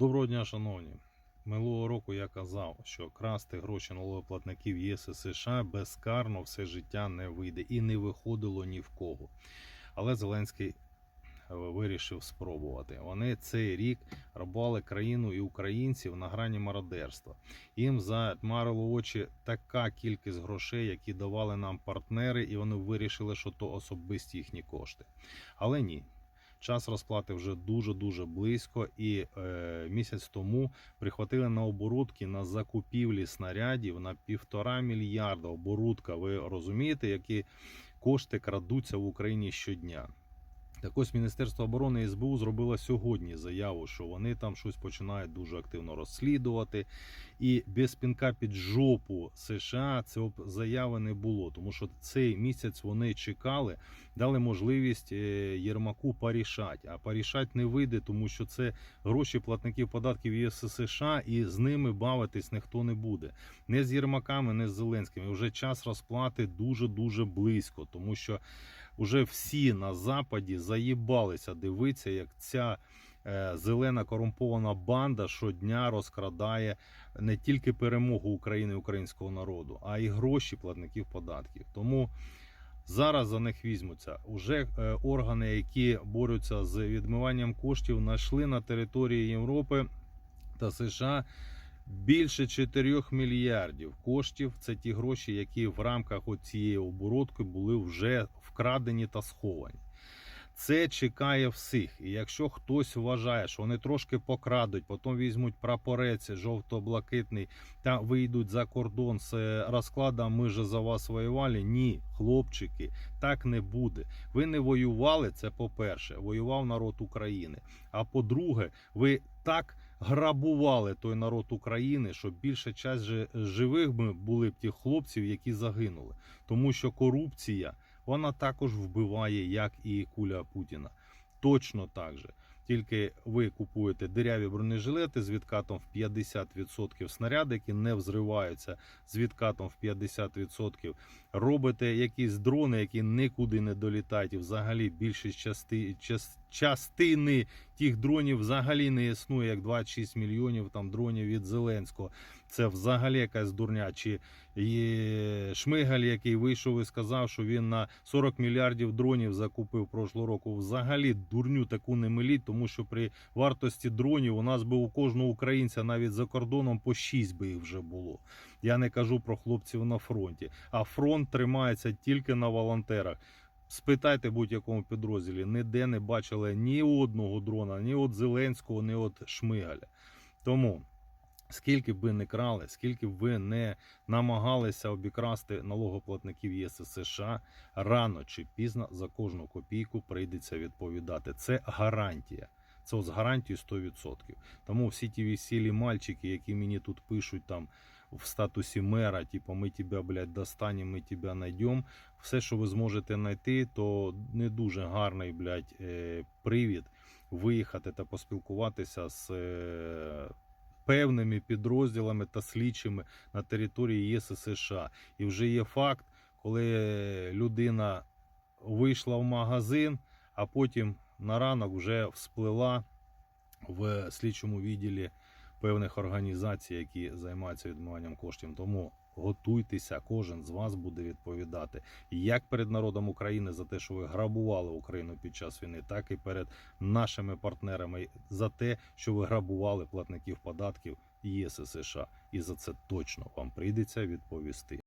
Доброго дня, шановні. Минулого року я казав, що красти гроші налогоплатників ЄС і США безкарно все життя не вийде і не виходило ні в кого. Але Зеленський е, вирішив спробувати. Вони цей рік рабували країну і українців на грані мародерства. Їм затмарило очі така кількість грошей, які давали нам партнери, і вони вирішили, що то особисті їхні кошти. Але ні. Час розплати вже дуже дуже близько, і е, місяць тому прихватили на оборудки на закупівлі снарядів на півтора мільярда. Оборудка. Ви розумієте, які кошти крадуться в Україні щодня. Так ось Міністерство оборони СБУ зробило сьогодні заяву, що вони там щось починають дуже активно розслідувати. І без пінка під жопу США цього заяви не було, тому що цей місяць вони чекали, дали можливість е, Єрмаку порішати. А порішати не вийде, тому що це гроші платників податків ЄС США, і з ними бавитись ніхто не буде. Не з Єрмаками, не з Зеленським. І вже час розплати дуже дуже близько, тому що вже всі на западі заїбалися дивитися, як ця е, зелена корумпована банда щодня розкрадає не тільки перемогу України і українського народу, а й гроші платників податків. Тому зараз за них візьмуться. Уже е, органи, які борються з відмиванням коштів, знайшли на території Європи та США. Більше 4 мільярдів коштів це ті гроші, які в рамках цієї оборудки були вже вкрадені та сховані. Це чекає всіх. І якщо хтось вважає, що вони трошки покрадуть, потім візьмуть прапорець жовто-блакитний та вийдуть за кордон з е, розкладом Ми же за вас воювали. Ні, хлопчики, так не буде. Ви не воювали. Це по-перше, воював народ України. А по-друге, ви так грабували той народ України, щоб більша же живих були б тих хлопців, які загинули. Тому що корупція вона також вбиває, як і куля Путіна. Точно так же. Тільки ви купуєте диряві бронежилети з відкатом в 50% снаряди, які не взриваються з відкатом в 50%. Робите якісь дрони, які нікуди не долітають. І взагалі більшість части, час, частини тих дронів взагалі не існує, як 26 мільйонів там дронів від Зеленського. Це взагалі якась дурня. Чи є Шмигаль, який вийшов і сказав, що він на 40 мільярдів дронів закупив прошлого року. Взагалі дурню таку не миліть, тому що при вартості дронів у нас би у кожного українця навіть за кордоном по 6 би їх вже було. Я не кажу про хлопців на фронті. А фронт тримається тільки на волонтерах. Спитайте будь-якому підрозділі, ніде не бачили ні одного дрона, ні от Зеленського, ні от Шмигаля. Тому. Скільки б ви не крали, скільки б ви не намагалися обікрасти налогоплатників ЄС США, рано чи пізно за кожну копійку прийдеться відповідати. Це гарантія. Це з гарантією 100%. Тому всі ті весілі мальчики, які мені тут пишуть там в статусі мера, типу, ми тебе, блядь, достанемо, ми тебе знайдемо. Все, що ви зможете знайти, то не дуже гарний, блядь, е, привід виїхати та поспілкуватися з. Певними підрозділами та слідчими на території ЄС і США. І вже є факт, коли людина вийшла в магазин, а потім на ранок вже всплила в слідчому відділі певних організацій, які займаються відмиванням коштів. Тому готуйтеся, кожен з вас буде відповідати як перед народом України за те, що ви грабували Україну під час війни, так і перед нашими партнерами за те, що ви грабували платників податків ЄС і США. І за це точно вам прийдеться відповісти.